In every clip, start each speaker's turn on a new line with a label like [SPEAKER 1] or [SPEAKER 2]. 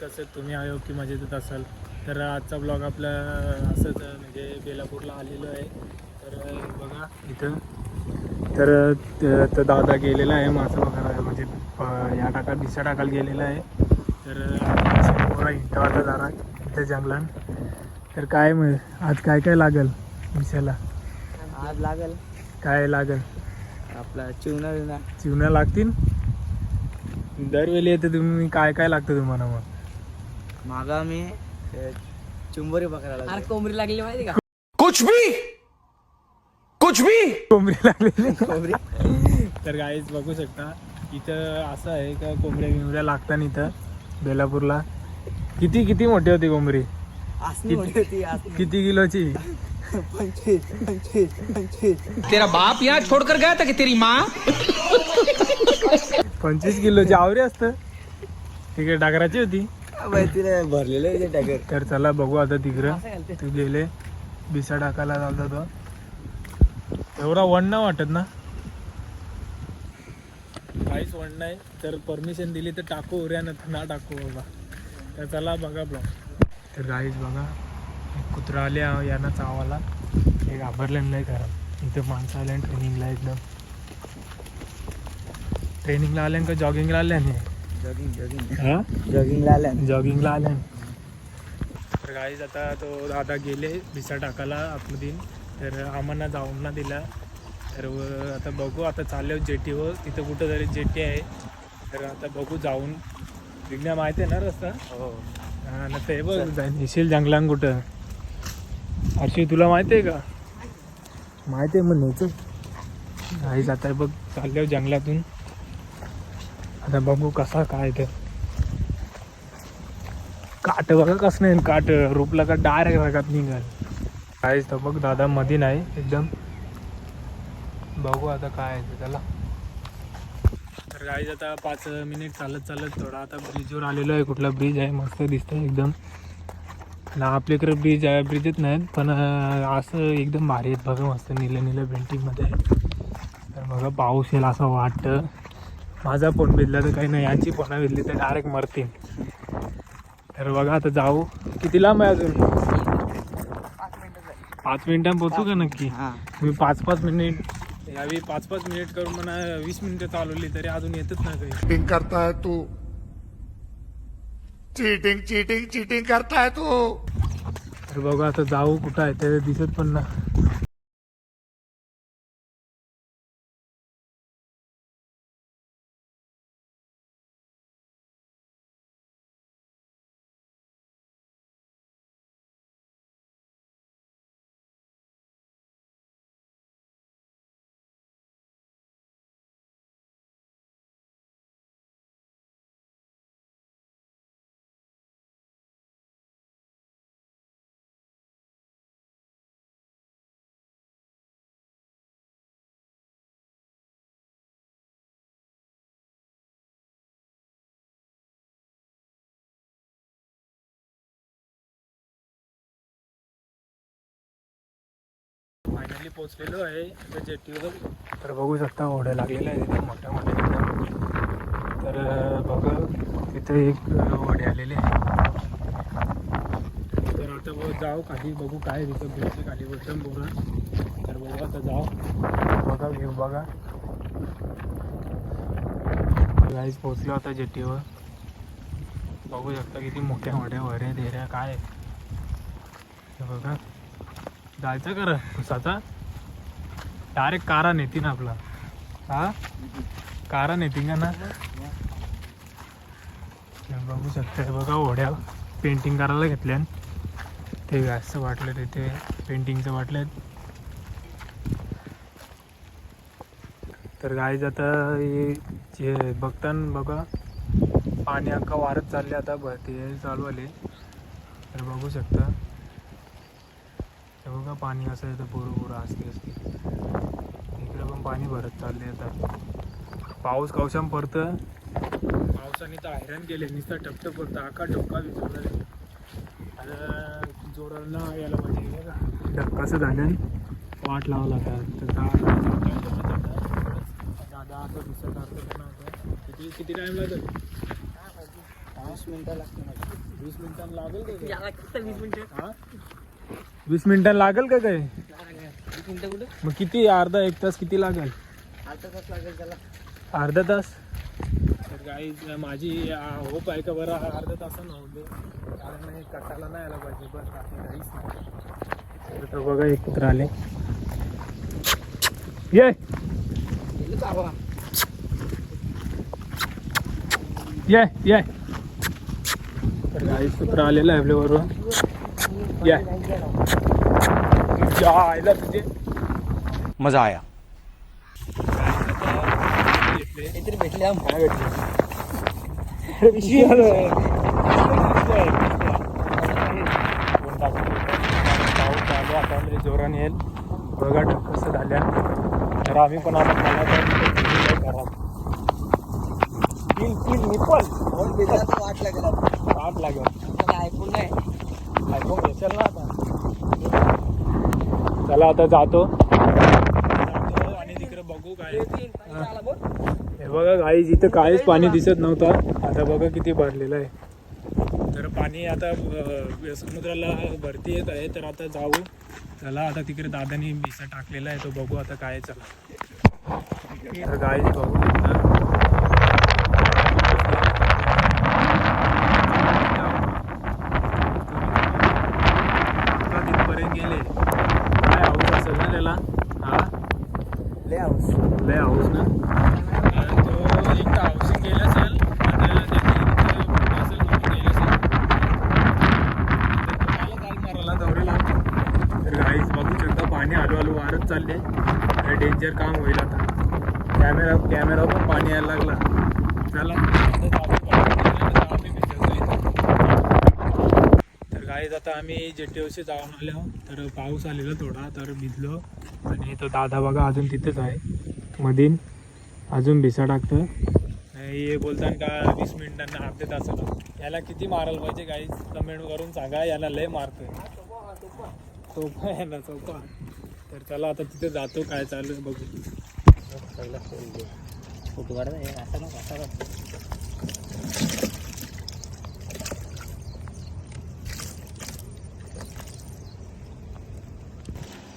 [SPEAKER 1] Guys कसं तुम्ही आयो की मजेत असाल तर आजचा ब्लॉग आपला असंच म्हणजे बेलापूरला आलेलो आहे. तर बघा इथं. तर त- तर दादा गेलेला आहे मासा वगैरे म्हणजे या टाकात दिशा टाकायला गेलेला आहे. तर थोडा इंटा आता जरा इथं जंगलात. तर काय मग आज काय काय लागल दिशाला
[SPEAKER 2] आज लागेल.
[SPEAKER 1] काय लागल?
[SPEAKER 2] आपला चिवणा
[SPEAKER 1] चिवण्या लागतील? दरवेळी येते तुम्ही काय काय लागतं तुम्हाला मग?
[SPEAKER 2] मागा मी चिंबोरी पकडायला
[SPEAKER 3] अरे कोंबडी लागली माहिती का?
[SPEAKER 4] कुछ भी! कुछ भी!
[SPEAKER 1] कोंबडी लागलेली
[SPEAKER 2] कोंबडी
[SPEAKER 1] तर गाईज बघू शकता इथं असं आहे का कोंबड्या बिंबड्या लागतात इथं बेलापूरला. किती किती मोठी होती कोंबडी किती किलोची?
[SPEAKER 4] तेरा बाप यहाँ छोड़कर गया था कि तेरी माँ?
[SPEAKER 1] पंचवीस किलोची आवरी असतं. तिकडे डागराची होती.
[SPEAKER 2] माहिती भरलेलं
[SPEAKER 1] तर चला बघू आता तिकडं. तू गेले. बिसा टाकायला चालतो तो. एवढा वण ना वाटत ना? काहीच वण नाही. तर परमिशन दिली तर टाकू उऱ्या ना ना टाकू बाबा. तर चला बघा ब्लॉग. तर काहीच बघा. एक कुत्रा आले यांना चावाला हे घाबरलेलं नाही करा इथं माणसं आल्या ट्रेनिंगला एकदम. ट्रेनिंगला आल्यान का जॉगिंगला आल्या नाही
[SPEAKER 2] जॉगिंग जॉगिंग
[SPEAKER 1] हां
[SPEAKER 2] जॉगिंगला आल्या
[SPEAKER 1] जॉगिंगला आल्या तर गाईज आता तो दादा गेले भिसा टाकायला आतमध्ये. तर आम्हाला जाऊन ना दिला. तर व- आता बघू आता चाललो जेटीवर. तिथं कुठं तरी जेटी आहे. तर आता बघू जाऊन. विज्ञा माहिती आहे ना रस्ता?
[SPEAKER 2] हो.
[SPEAKER 1] हा ना ते बघ नेशील जंगलान कुठं? हर्षी तुला माहिती आहे का? माहिती आहे मग न्यायचं गाईज आता बघ चाललो जंगलातून. आता बघू कसा काय ते. काट बघा कसं नाही काट. रोपला का डायरेक्ट रगात निघाल. काहीच तर बघ दादा मध्ये नाही एकदम. बघू आता काय आहे ते त्याला. तर गाईज आता पाच मिनिट चालत चालत थोडा आता ब्रिजवर आलेलो आहे. कुठला ब्रिज आहे? मस्त दिसतंय एकदम. ना आपल्याकडे ब्रिज आहे ब्रिजच नाहीत पण असं एकदम भारी आहेत. बघा मस्त निलं निलं पेंटिंगमध्ये तर बघा पाऊस येईल असं वाटतं. माझा फोन भिजला तर काही नाही यांची फोन भिजली तर डायरेक्ट मरतील. तर बघा आता जाऊ. किती लांब आहे अजून? पाच मिनिटां पोचू का नक्की?
[SPEAKER 2] हा.
[SPEAKER 1] मी पाच पाच मिनिट यावी पाच पाच मिनिट करून म्हणा वीस मिनिटं चालवली तरी अजून येतच नाही काही.
[SPEAKER 5] चीटिंग करता है तू. चीटिंग चीटिंग चीटिंग करता है तू.
[SPEAKER 1] तर बघा आता जाऊ कुठं आहे ते दिसत पण ना फायनली पोचलेलो आहे. आता जेटीवर तर बघू शकता होड्या लागलेल्या आहेत तिथे मोठ्या मोठ्या तर बघा तिथे एक अं, होडे आलेले आहे. तर आता बघ जाऊ खाली बघू काय तिथं. भेटते खाली बसून पोरं तर बघू आता जाऊ. बघा व्ह्यू बघा. गाईज पोचलो आता जेटीवर. बघू शकता किती मोठ्या मोठ्या वरे देऱ्या काय बघा. जायचं कर उसाचा डायरेक्ट कारा नेती ना आपला. हा? कारा नेती का ना. बघू शकता बघा ओढ्या. पेंटिंग करायला घेतल्या ते असं वाटलं तिथे पेंटिंगचं वाटलं. तर गाईज आता हे जे बघताना बघा. पाणी अख्खा वारत चालले आता ब- ते चालू आले तर बघू शकता. बघा पाणी असं येतं पुरं पुरं असते असते. इकडे पण पाणी भरत चालले आता. पाऊस कवशाम पडतं? पावसाने तर हैराण केले नुसतं टपटप पडतं आका डोका विचारलं. आता जोराला ना यायला पाहिजे बघा धक्काचं झालं वाट लावला का तर दादा आता दुसरं कारखाना होता किती किती टाईम लागेल?
[SPEAKER 2] पाच मिनिटं लागते
[SPEAKER 1] वीस मिनिटां लागेल का?
[SPEAKER 2] वीस मिनिटं?
[SPEAKER 1] हा? वीस मिनिटां लागेल का काय
[SPEAKER 2] मिनिटं कुठे?
[SPEAKER 1] मग किती अर्धा एक तास किती लागेल?
[SPEAKER 2] अर्धा तास लागेल त्याला.
[SPEAKER 1] अर्धा तास? तर काही माझी होप आहे का बरं अर्धा तासानं होते कारण हे कटाला नाही आला पाहिजे बस बाकी काहीच नाही. तर बघा एकत्र आले. ये! ये ये! तर काही सूत्र आलेलं आहे आपल्याबरोबर. या या आयला तुझे
[SPEAKER 4] मजा आया।
[SPEAKER 1] घेतले
[SPEAKER 2] काहीतरी भेटले आम
[SPEAKER 1] काय भेटलं पिशवी आहे. कोण टाकलं? पाऊस चालू आहे, आता म्हणजे जोराने येईल बघा कसं झाल्या तर आम्ही पण आता मला तर इथे गेलेलो आहे घरात किल किल निपल
[SPEAKER 2] फोन बिलाचं वाट लागेल आपल्याला
[SPEAKER 1] ताप लागेल
[SPEAKER 2] ऐकून नाही
[SPEAKER 1] आयफोन घेशाल ना आता. चला आता जातो. आणि तिकडे बघू काय. हे. बघा गाई जिथं काहीच पाणी दिसत नव्हतं. आता बघा किती भरलेलं आहे. तर पाणी आता समुद्राला भरती येत आहे तर आता जाऊ. चला आता तिकडे दादानी बिसा टाकलेला आहे तो बघू आता काय चला. गाई बघू शकता आता तिथपर्यंत गेले काय हाऊस असेल ना त्याला हा
[SPEAKER 2] लय हाऊस
[SPEAKER 1] लय हाऊस ना कारण तो एक तर हाऊसिंग गेला असेल आणि त्याची इथं कुठं असेल कुठं गेला असेल तर तुम्हाला काल मारायला दौरेला तर गाईच बघू शकता पाणी हळू हळू वारत चालले तर डेंजर काम होईल आता कॅमेरा कॅमेरा पण पाणी यायला लागला चला आता जाऊ पाणी आम्ही भिजतो इथं. तर गाईज आता आम्ही जेटीओशी जाऊन आलो. तर पाऊस आलेला थोडा तर भिजलो. आणि तो दादा बघा अजून तिथेच आहे. मधीन अजून भिसा टाकतं हे बोलताना का वीस मिनिटांना अर्धे तासाला याला किती मारायला पाहिजे काही कमेंट करून सांगा. याला लय मारतोय. सोपा आहे ना सोपा तर चला आता तिथे जातो काय चालू आहे बघू.
[SPEAKER 2] पहिला फोन घे. फोटो काढा असा असा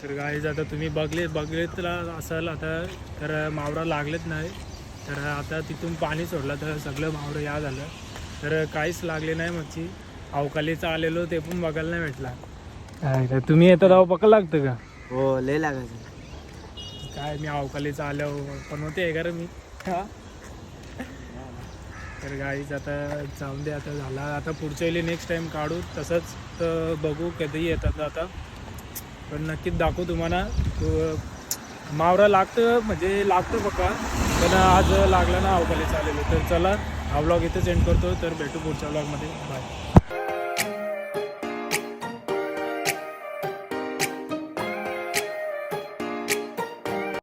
[SPEAKER 1] तर गाईज आता तुम्ही बघले बघलेत असाल आता तर मावरा लागलेत नाही. तर आता तिथून पाणी सोडलं तर सगळं मावरं या झालं. तर काहीच लागले नाही मच्छी. अवकालीचा आलेलो ते पण बघायला नाही भेटला. तुम्ही येता तेव्हा पकड लागतं का?
[SPEAKER 2] हो लय लागायचं.
[SPEAKER 1] काय मी अवकालीचा आल्यावर पण होते का रे मी? तर गाईच आता जाऊन दे आता झाला. आता पुढच्या वेळी नेक्स्ट टाइम काढू तसंच तर बघू कधी येतात आता. पण नक्कीच दाखवू तुम्हाला. तो मावरा लागतं म्हणजे लागतं बघा. पण आज लागला ना अवकाळी चालेल तर चला हा ब्लॉग इथेच एंड करतो. तर भेटू पुढच्या ब्लॉगमध्ये बाय